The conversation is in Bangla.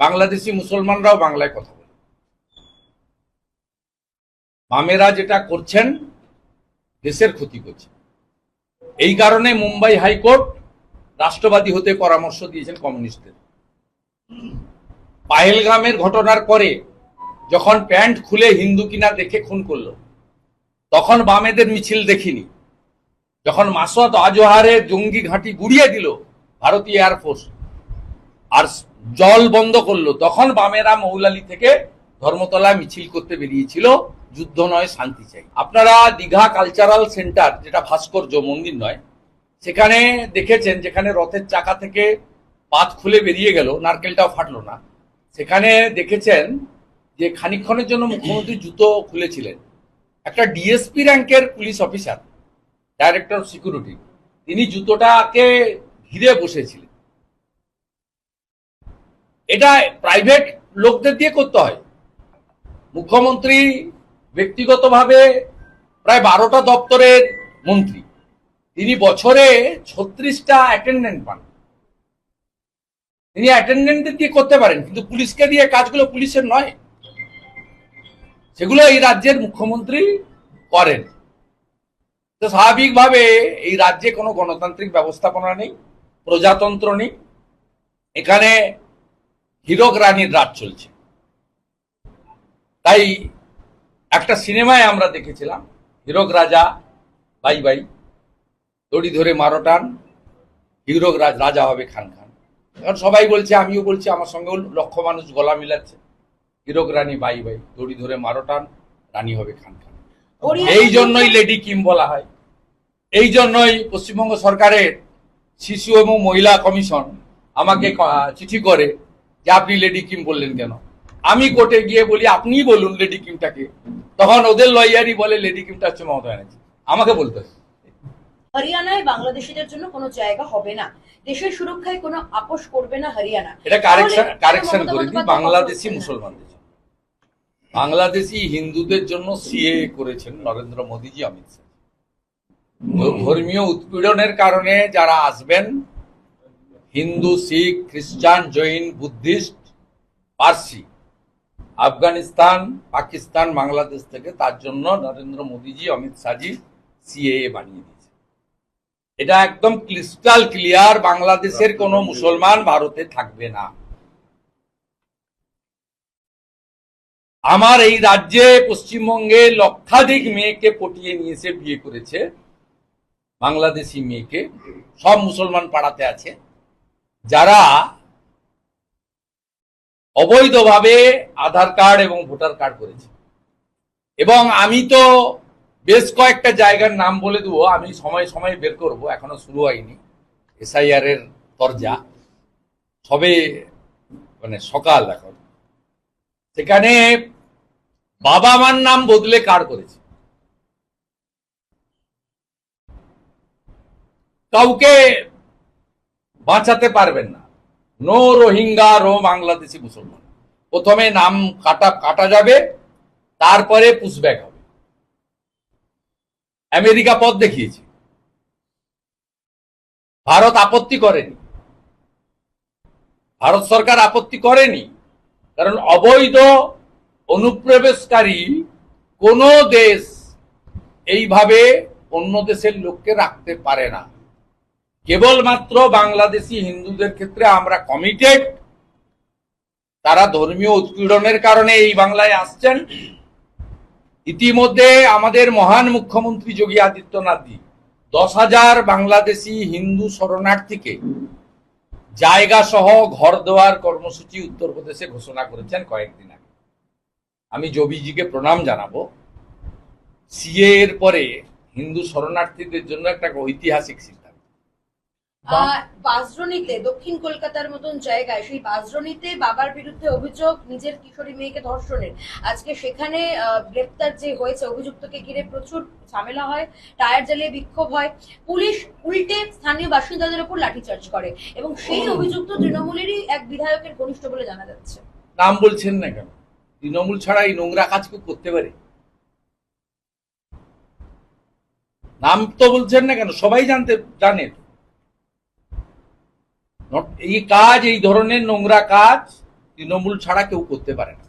বাংলাদেশি মুসলমানরাও বাংলায় কথা বলে। বামেরা যেটা করছেন, দেশের ক্ষতি করছে। এই কারণে মুম্বাই হাইকোর্ট রাষ্ট্রবাদী হতে পরামর্শ দিয়েছেন কমিউনিস্টদের। পাহেলগামের ঘটনার পরে যখন প্যান্ট খুলে হিন্দু কিনা দেখে খুন করল, তখন বামেদের মিছিল দেখিনি। যখন মাসুদ আজহারের জঙ্গি ঘাঁটি গুড়িয়ে দিল ভারতীয় এয়ারফোর্স আর জল বন্ধ করল, তখন বামেরা মৌলালি থেকে ধর্মতলা মিছিল করতে বেরিয়েছিল। যুদ্ধ নয়, শান্তি চাই। আপনারা দীঘা কালচারাল সেন্টার যেটা ভাস্কর্য মন্দির নয়, সেখানে দেখেছেন, যেখানে রথের চাকা থেকে পাত খুলে বেরিয়ে গেল নারকেলটাও ফাটলো না। সেখানে দেখেছেন যে খানিকক্ষণের জন্য মুখ্যমন্ত্রী জুতো খুলেছিলেন। একটা ডিএসপি র্যাঙ্কের police officer director of security তিনি জুতোটাকে ঘিরে বসেছিলেন। এটা প্রাইভেট লোকদের দিয়ে করতে হয়। মুখ্যমন্ত্রী ব্যক্তিগতভাবে প্রায় বারোটা দপ্তরের মন্ত্রী। তিনি বছরে ছত্রিশটা অ্যাটেন্ডেন্ট পান। তিনি অ্যাটেন্ডেন্টদের দিয়ে করতে পারেন, কিন্তু পুলিশকে দিয়ে কাজগুলো পুলিশের নয়। সেগুলো এই রাজ্যের মুখ্যমন্ত্রী করেন। তো স্বাভাবিকভাবে এই রাজ্যে কোনো গণতান্ত্রিক ব্যবস্থাপনা নেই, প্রজাতন্ত্র নেই। এখানে হীরক রানীর রাজ চলছে। তাই একটা সিনেমায় আমরা দেখেছিলাম হীরক রাজা বাই বাই দড়ি ধরে মারো টান হীরক রাজ রাজা হবে খান খান। এখন সবাই বলছে আমিও বলছি আমার সঙ্গেও লক্ষ মানুষ গলা মিলাচ্ছে। হীরক রানী বাই বাই দড়ি ধরে মারো টান রানী হবে খান খান। এই জন্যই লেডি কিম বলা হয়। এই জন্যই পশ্চিমবঙ্গ সরকারের শিশু এবং মহিলা কমিশন আমাকে চিঠি করে যে আপনি লেডি কিম বললেন কেন? আমি কোর্টে গিয়ে বলি আপনিই বলুন লেডি কিমটাকে তখন ওদের লয়ারই বলে লেডি কিমটা হচ্ছে মমতা ব্যানার্জি। আমাকে বলতে হয়। হরিয়ানায় বাংলাদেশিদের জন্য কোনো জায়গা হবে না। দেশের সুরক্ষায় কোনো আপোষ করবে না হরিয়ানা। এটা কারেকশন কারেকশন করে দিই। বাংলাদেশি। মুসলমানদের জন্য। বাংলাদেশি হিন্দুদের জন্য সিএ করেছেন নরেন্দ্র মোদীজি অমিত শাহ। ধর্মীয় উৎপীড়নের কারণে যারা আসবেন হিন্দু শিখ খ্রিস্টান জৈন বুদ্ধিস্ট পার্সি। আফগানিস্তান পাকিস্তান বাংলাদেশ থেকে তার জন্য নরেন্দ্র মোদীজি অমিত শাহজি সিএএ বানিয়ে দিয়েছে। এটা একদম ক্রিস্টাল ক্লিয়ার বাংলাদেশের কোনো মুসলমান ভারতে থাকবে না। আমার এই রাজ্যে পশ্চিমবঙ্গে লক্ষাধিক মেয়েকে পটিয়ে নিয়েছে বিয়ে করেছে বাংলাদেশি মেয়েকে। সব মুসলমান পাড়াতে আছে। যারা অবৈধভাবে আধার কার্ড এবং ভোটার কার্ড করেছে। এবং আমি তো বেশ কয়েকটা জায়গার নাম বলে দেবো, আমি সময় সময় বের করব, এখনও শুরু হয়নি এসআইআর এর দরজা সবে মানে সকাল এখন। সেখানে বাবা মার নাম বদলে কার করেছে? কাউকে বাঁচাতে পারবেন না। নো রোহিঙ্গা রো বাংলাদেশি মুসলমান। প্রথমে নাম কাটা কাটা যাবে, তারপরে পুশব্যাক হবে। আমেরিকা পথ দেখিয়েছে। ভারত আপত্তি করেনি। ভারত সরকার আপত্তি করেনি। কারণ অবৈধ অনুপ্রবেশকারী কোন দেশ এইভাবে অন্য দেশের লোককে রাখতে পারে না। কেবলমাত্র বাংলাদেশি হিন্দুদের ক্ষেত্রে আমরা কমিটেড তারা ধর্মীয় উৎপীড়নের কারণে এই বাংলায় আসছেন। ইতিমধ্যে আমাদের মহান মুখ্যমন্ত্রী যোগী আদিত্যনাথজি দশ হাজার বাংলাদেশি হিন্দু শরণার্থীকে জায়গা সহ ঘর দেওয়ার কর্মসূচি উত্তরপ্রদেশে ঘোষণা করেছেন কয়েকদিন আগে। আমি যোগীজিকে প্রণাম জানাব। সিএ এর পরে হিন্দু শরণার্থীদের জন্য একটা ঐতিহাসিক বাসরণীতে দক্ষিণ কলকাতার মতন জায়গায় সেই বাসরণীতে বাবার বিরুদ্ধে অভিযোগ নিজের কিশোরী মেয়েকে ধর্ষণের। আজকে সেখানে গ্রেপ্তার যে হয়েছে অভিযুক্তকে ঘিরে প্রচুর ঝামেলা হয় টায়ার জ্বালিয়ে বিক্ষোভ হয়। পুলিশ উল্টে স্থানীয় বাসিন্দাদের উপর লাঠিচার্জ করে এবং সেই অভিযুক্ত তৃণমূলেরই এক বিধায়কের ঘনিষ্ঠ বলে জানা যাচ্ছে। নাম বলছেন না কেন? তৃণমূল ছাড়া এই নোংরা কাজ কেউ করতে পারে। নাম তো বলছেন না কেন? সবাই জানতে জানে Not- এই কাজ এই ধরনের নোংরা কাজ তৃণমূল ছাড়া কেউ করতে পারে না।